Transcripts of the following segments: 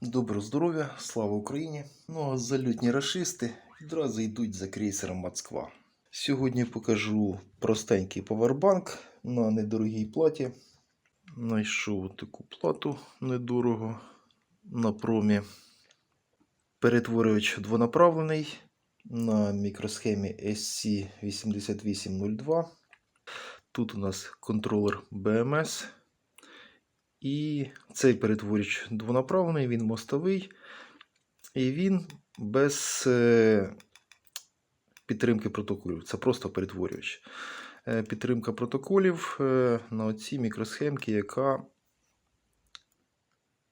Доброго здоров'я, слава Україні! Ну а залютні рашисти відразу йдуть за крейсером Москва. Сьогодні покажу простенький павербанк на недорогій платі. Знайшов таку плату недорого на промі. Перетворювач двонаправлений на мікросхемі SC8802. Тут у нас контролер BMS. І цей перетворювач двонаправлений, він мостовий, і він без е, підтримки протоколів. Це просто перетворювач. Е, Підтримка протоколів е, на оцій мікросхемці, яка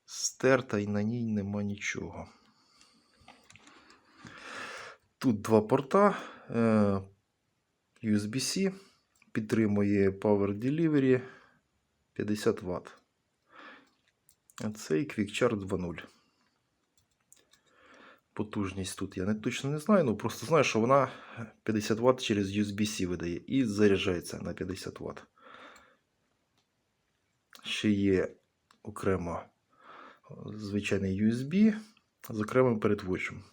стерта і на ній нема нічого. Тут два порта USB-C, підтримує Power Delivery 50 Вт. Цей QuickChart 2.0. Потужність тут я не точно не знаю, ну просто знаю, що вона 50 Вт через USB-C видає і заряджається на 50 Вт. Ще є окремо звичайний USB з окремим перетворювачем.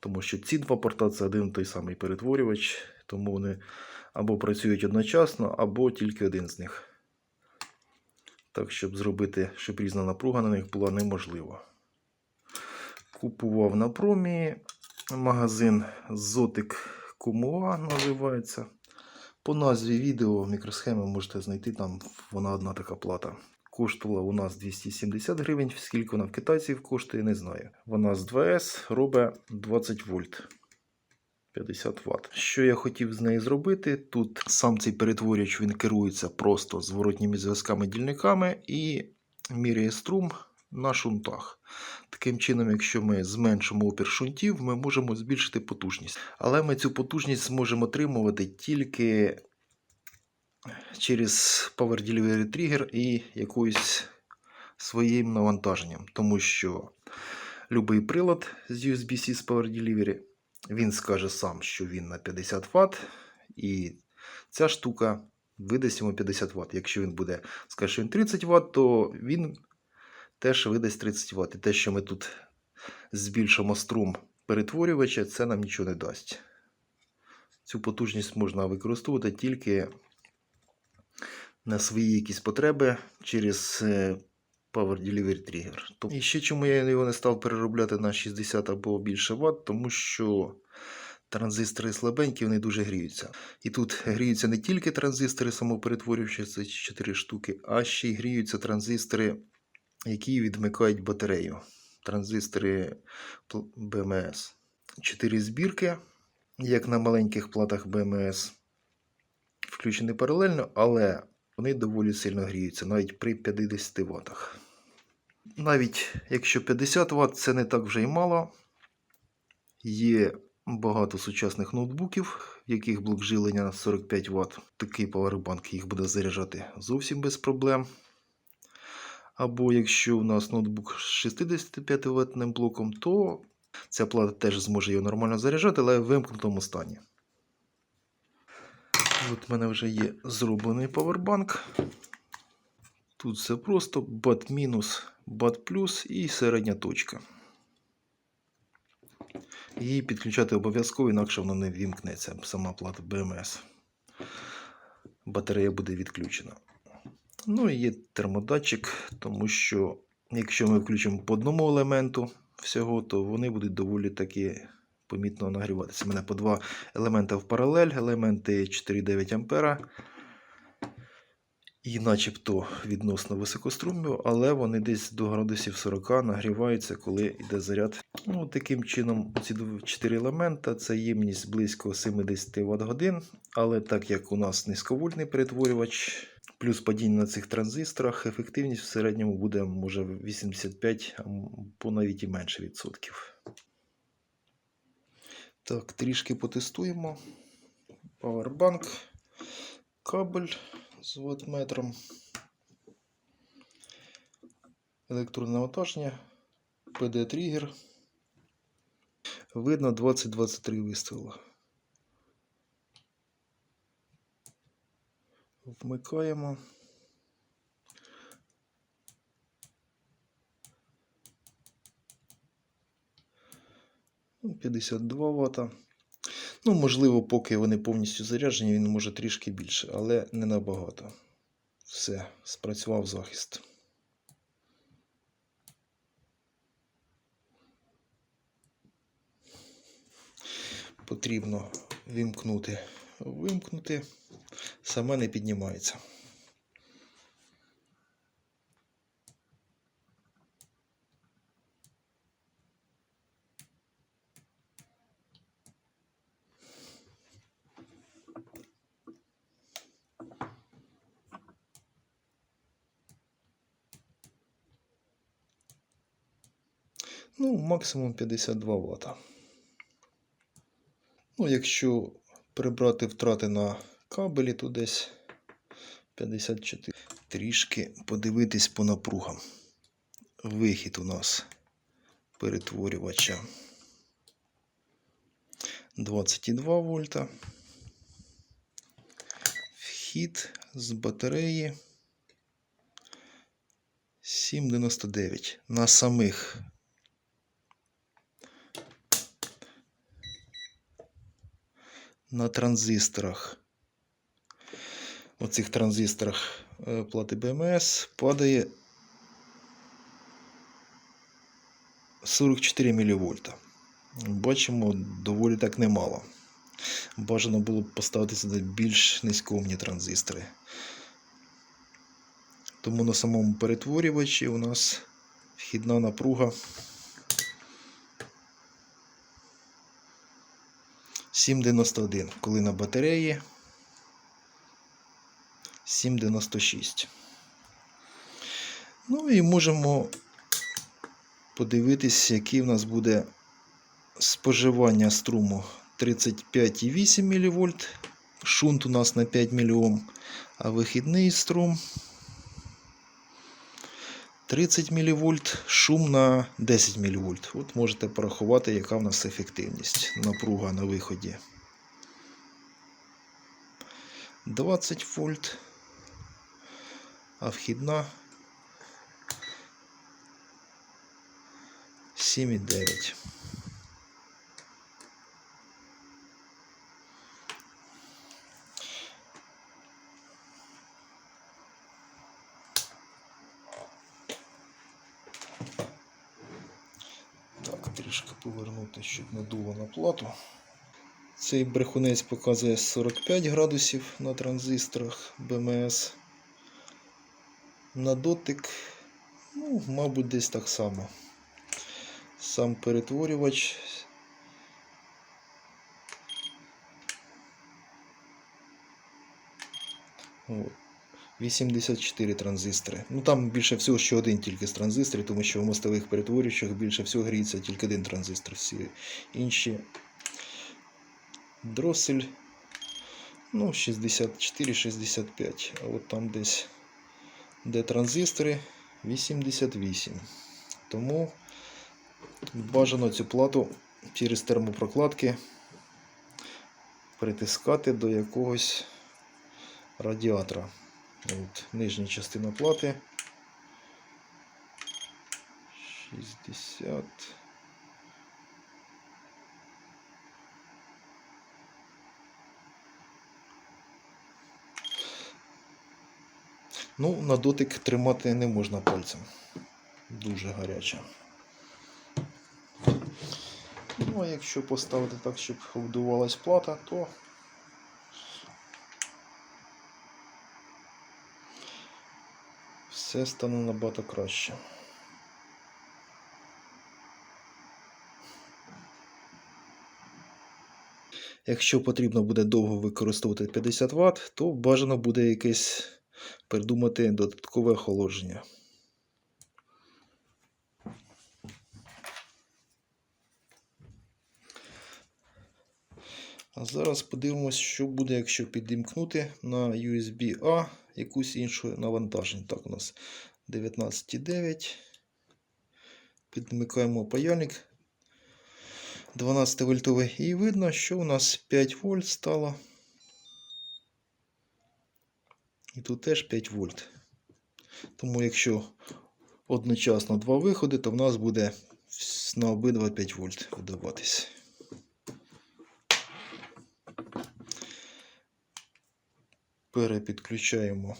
Тому що ці два порта це один той самий перетворювач, тому вони або працюють одночасно, або тільки один з них. Так, щоб зробити, щоб різна напруга на них була неможливо. Купував на промі магазин Зотик Кумуа називається. По назві відео мікросхеми можете знайти, там вона одна така плата. Коштувала у нас 270 гривень, скільки вона в китайців коштує, не знаю. Вона з 2С робить 20 вольт. 50 Вт. Що я хотів з нею зробити? Тут сам цей перетворювач він керується просто зворотніми зв'язками дільниками і міряє струм на шунтах. Таким чином, якщо ми зменшимо опір шунтів, ми можемо збільшити потужність. Але ми цю потужність зможемо отримувати тільки через Power Delivery Trigger і якоюсь своїм навантаженням. Тому що будь-який прилад з USB-C з Power Delivery він скаже сам, що він на 50 Вт, і ця штука видасть йому 50 Вт. Якщо він буде, скаже, що він 30 Вт, то він теж видасть 30 Вт. І те, що ми тут збільшимо струм перетворювача, це нам нічого не дасть. Цю потужність можна використовувати тільки на свої якісь потреби через е, Power Delivery Trigger. І ще чому я його не став переробляти на 60 або більше Вт, тому що транзистори слабенькі, вони дуже гріються. І тут гріються не тільки транзистори самоперетворюючі, це 4 штуки, а ще й гріються транзистори, які відмикають батарею. Транзистори BMS. 4 збірки, як на маленьких платах BMS, включені паралельно, але вони доволі сильно гріються, навіть при 50 Вт. Навіть якщо 50 Вт, це не так вже й мало. Є багато сучасних ноутбуків, в яких блок жилення 45 Вт. Такий павербанк їх буде заряджати зовсім без проблем. Або якщо у нас ноутбук з 65 Вт блоком, то ця плата теж зможе його нормально заряджати, але в вимкнутому стані. От в мене вже є зроблений павербанк. Тут все просто бат мінус, бат плюс і середня точка. Її підключати обов'язково, інакше вона не вімкнеться, сама плата BMS. Батарея буде відключена. Ну і є термодатчик, тому що якщо ми включимо по одному елементу всього, то вони будуть доволі таки помітно нагріватися. У мене по два елементи в паралель, елементи 4,9 А. І начебто відносно високострумні, але вони десь до градусів 40 нагріваються, коли йде заряд. Ну, Таким чином, ці 4 елемента це ємність близько 70 Вт годин. Але так як у нас низьковольтний перетворювач, плюс падіння на цих транзисторах, ефективність в середньому буде може 85 або навіть і менше відсотків. Так, трішки потестуємо. Powerbank, кабель з вольтметром, електронне навантаження, PD-тригер. Видно 20-23 вистріли. Вмикаємо. Ну, 52 Вт. Ну, можливо, поки вони повністю заряджені, він може трішки більше, але не набагато. Все, спрацював захист. Потрібно вимкнути. Вимкнути. Саме не піднімається. Ну, максимум 52 Вт. Ну, якщо прибрати втрати на кабелі, то десь 54. Трішки подивитись по напругам. Вихід у нас перетворювача 22 вольта. Вхід з батареї 7,99 на самих на транзисторах. Оцих транзисторах е, плати БМС падає 44 мВ. Бачимо, доволі так немало. Бажано було б поставити сюди більш низькомні транзистори. Тому на самому перетворювачі у нас вхідна напруга 7,91, коли на батареї 7,96. Ну і можемо подивитись, який в нас буде споживання струму 35,8 мВ. Шунт у нас на 5 мОм, а вихідний струм 30 мВ, шум на 10 мВ. От можете порахувати, яка в нас ефективність. Напруга на виході. 20 вольт, а вхідна 7,9. Так, трішки повернути, щоб не дуло на плату. Цей брехунець показує 45 градусів на транзисторах БМС. На дотик, ну, мабуть, десь так само. Сам перетворювач. От. 84 транзистори. Ну там більше всього ще один тільки з транзисторів, тому що в мостових перетворювачах більше всього гріється тільки один транзистор. Всі інші дросель. Ну, 64-65. А от там десь, де транзистори, 88. Тому бажано цю плату через термопрокладки притискати до якогось радіатора. Нижня частина плати. 60. Ну, на дотик тримати не можна пальцем. Дуже гаряча. Ну, а якщо поставити так, щоб вдувалась плата, то все стане набагато краще. Якщо потрібно буде довго використовувати 50 Вт, то бажано буде якесь придумати додаткове охолодження. А зараз подивимось, що буде, якщо підімкнути на USB-A якусь іншу навантаження. Так, у нас 19,9. Підмикаємо паяльник 12 вольтовий. І видно, що у нас 5 вольт стало. І тут теж 5 вольт. Тому якщо одночасно два виходи, то в нас буде на обидва 5 вольт видаватись. Перепідключаємо.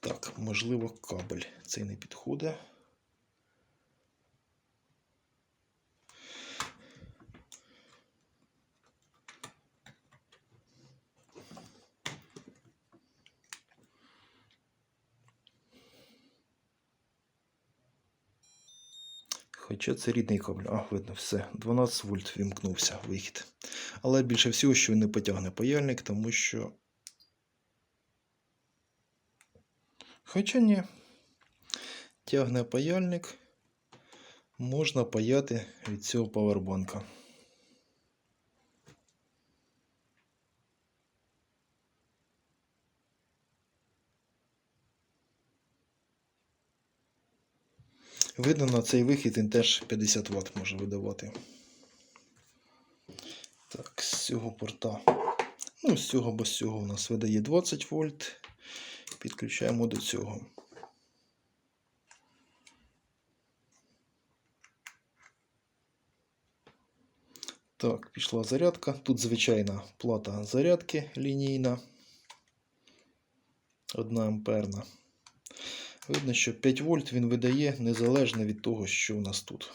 Так, можливо, кабель цей не підходить. Хоча це рідний кабель. А, видно, все. 12 вольт вімкнувся вихід. Але більше всього, що він не потягне паяльник, тому що. Хоча ні. Тягне паяльник. Можна паяти від цього павербанка. Видно, на цей вихід він теж 50 Вт може видавати. Так, з цього порта. Ну, з цього без цього у нас видає 20 вольт. Підключаємо до цього. Так, пішла зарядка. Тут звичайна плата зарядки лінійна. 1 амперна. Видно, що 5 вольт він видає незалежно від того, що у нас тут.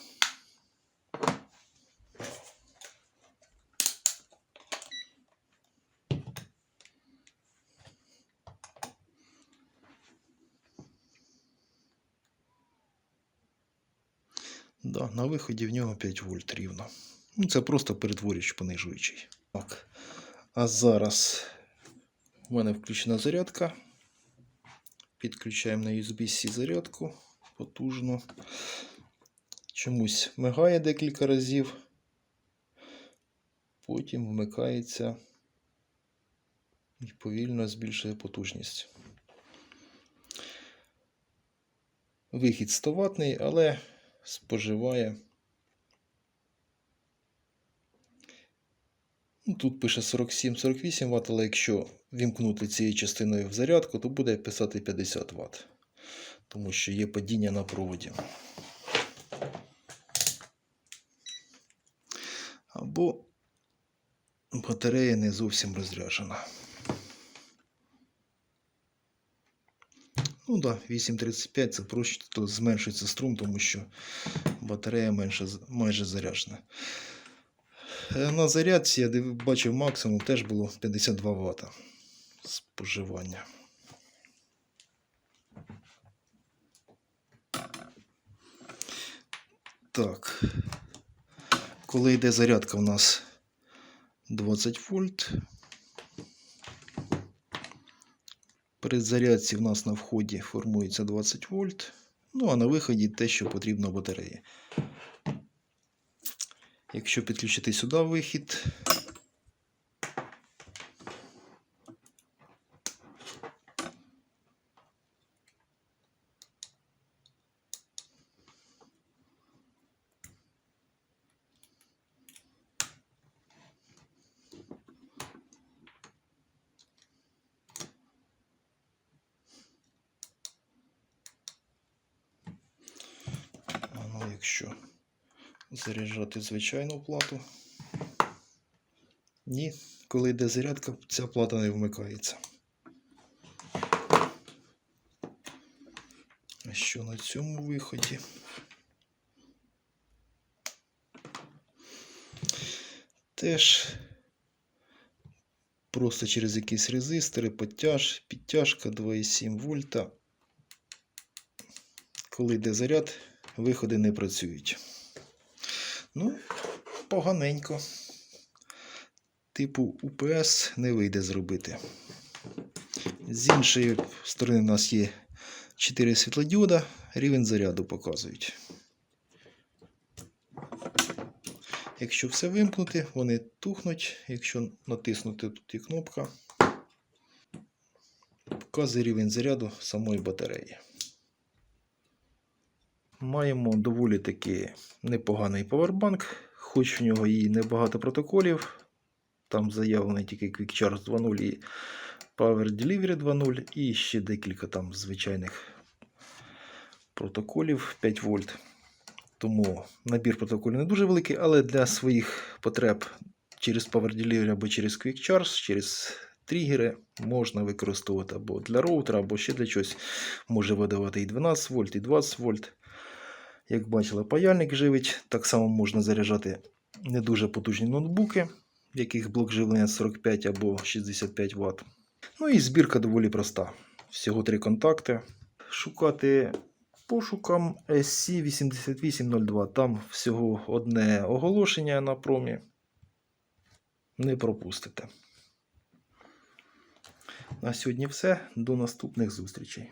Да, на виході в нього 5 вольт рівно. Ну, це просто перетворюючий понижуючий. Так. А зараз в мене включена зарядка. Підключаємо на USB-C зарядку потужно. Чомусь мигає декілька разів. Потім вмикається і повільно збільшує потужність. Вихід 100 ватний, але споживає. Ну, Тут пише 47-48 Вт, але якщо вімкнути цією частиною в зарядку, то буде писати 50 Вт. Тому що є падіння на проводі. Або батарея не зовсім розряджена. Ну так, да, 8.35 це просто зменшується струм, тому що батарея менше, майже заряджена. Е, На зарядці я бачив максимум теж було 52 Вт споживання. Так. Коли йде зарядка, у нас 20 вольт. При зарядці в нас на вході формується 20 вольт. Ну а на виході те, що потрібно батареї. Якщо підключити сюди вихід, а ну якщо заряджати звичайну плату. Ні, коли йде зарядка, ця плата не вмикається. А що на цьому виході? Теж просто через якісь резистори, підтяж, підтяжка 2,7 вольта. Коли йде заряд, виходи не працюють. Ну, поганенько. Типу УПС не вийде зробити. З іншої сторони у нас є 4 світлодіода, рівень заряду показують. Якщо все вимкнути, вони тухнуть. Якщо натиснути тут є кнопка, показує рівень заряду самої батареї. Маємо доволі таки непоганий павербанк, хоч в нього і небагато протоколів. Там заявлений тільки Quick Charge 2.0 і Power Delivery 2.0 і ще декілька там звичайних протоколів 5 вольт. Тому набір протоколів не дуже великий, але для своїх потреб через Power Delivery або через Quick Charge, через тригери можна використовувати або для роутера, або ще для чогось. Може видавати і 12 вольт, і 20 вольт. Як бачили, паяльник живить. Так само можна заряджати не дуже потужні ноутбуки, в яких блок живлення 45 або 65 Вт. Ну і збірка доволі проста. Всього три контакти. Шукати пошуком SC8802. Там всього одне оголошення на промі. Не пропустите. На сьогодні все. До наступних зустрічей.